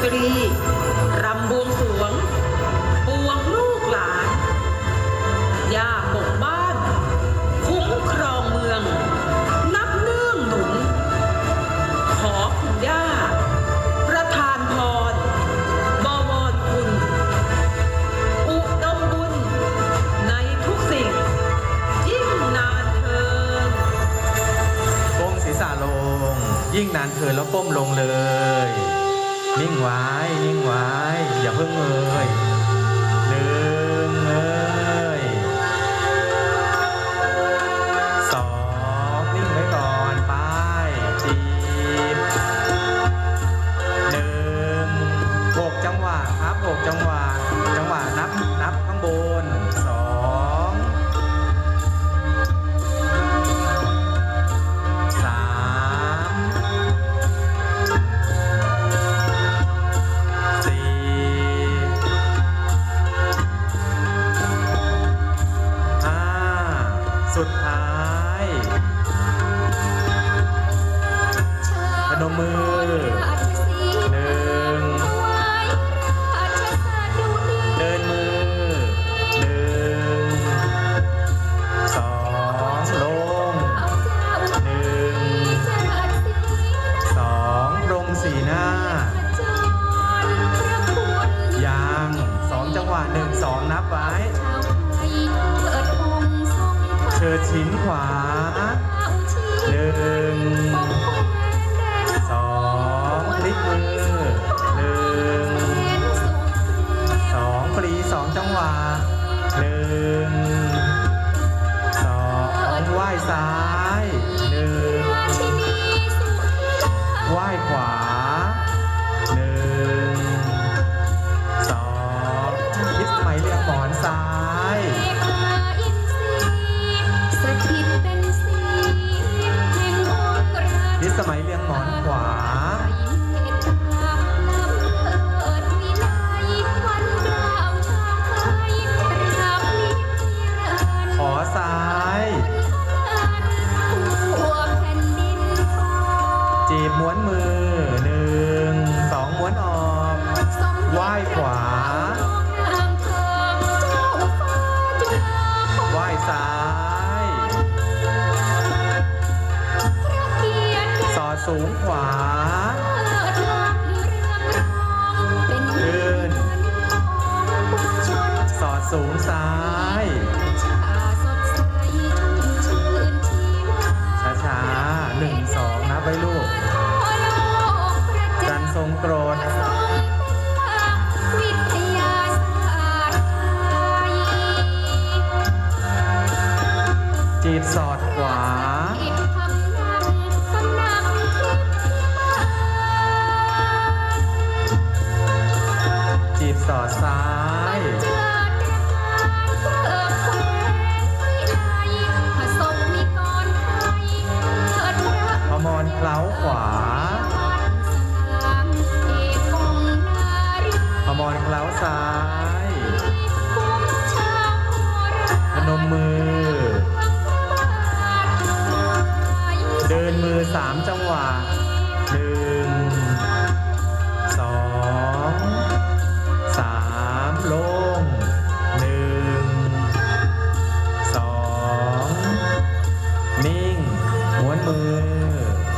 but e hoài yên hoài và hưng ơi เชิดฉินขวา มายเรียงหมอนขวา passar. ม้วนมือ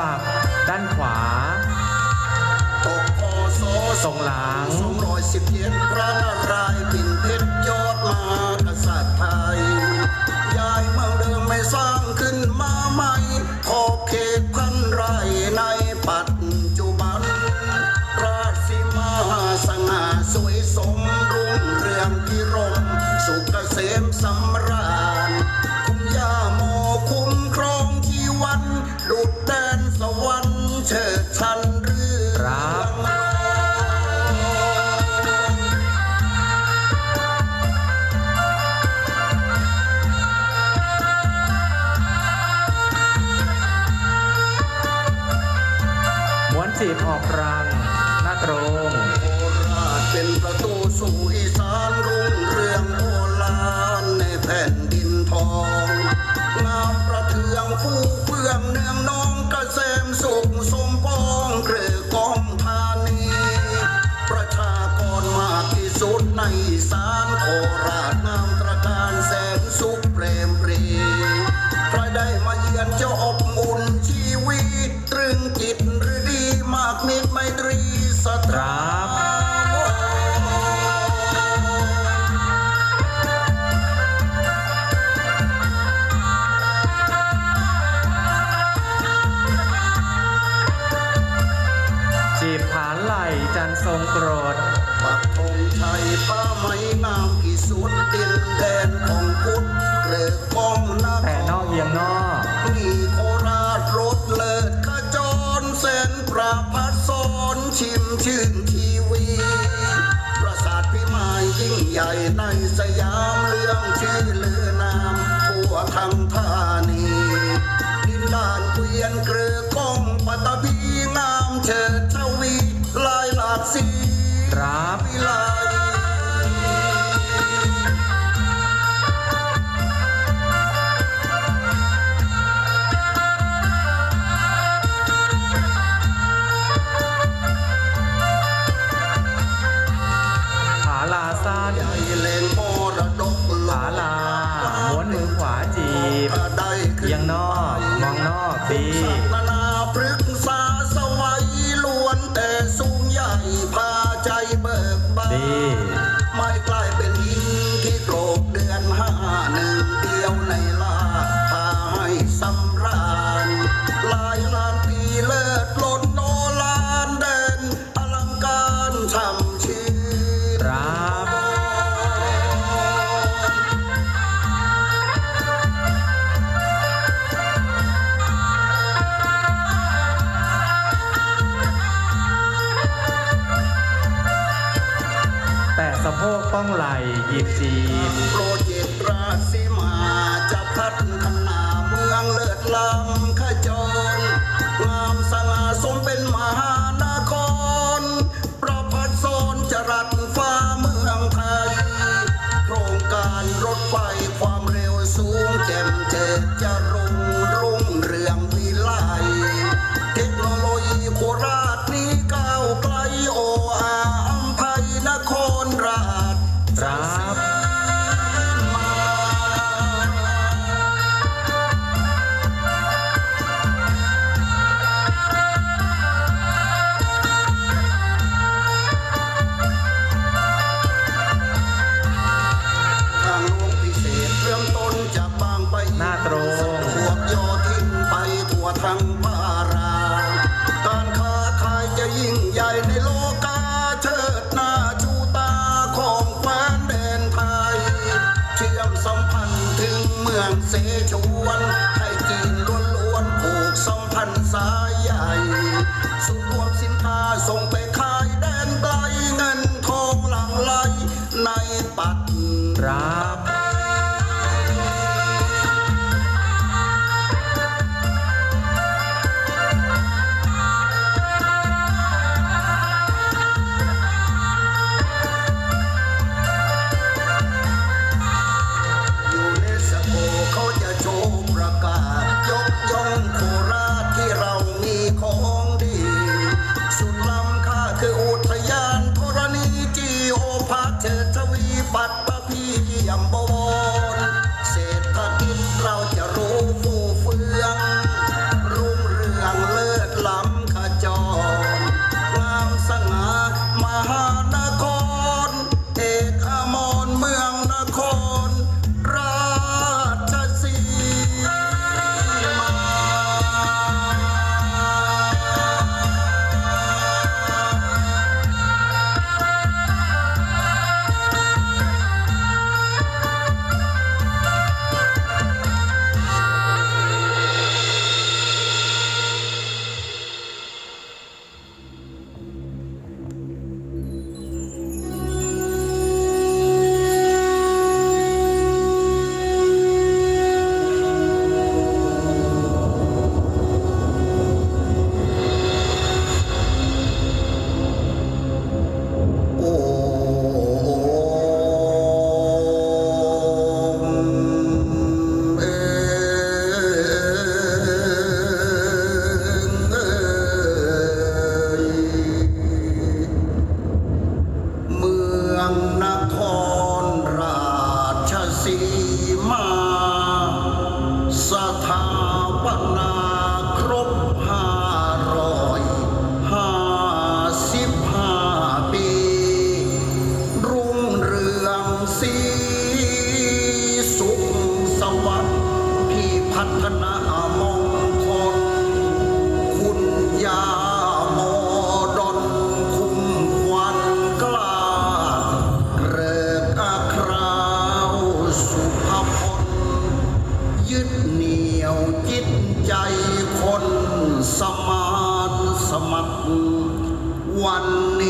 ฝัด้านขวา ตกพศสองหลัง217พระนารายณ์ปิ่นเพชรยอดมหากษัตริย์ไทยย้ายเมาเดิมไม่ทราบ ป้าไม้งามที่สวนดินแดนของพุทธเกลืองนาแต่นอกเยียงนอกมีโคราชรถเลิศขจรเส้นประพัดสอนชิมชื่นทีวีประสาทพิมายยิ่งใหญ่ในสยามเรื่องชื่อเลือ สมานสมัครวันนี้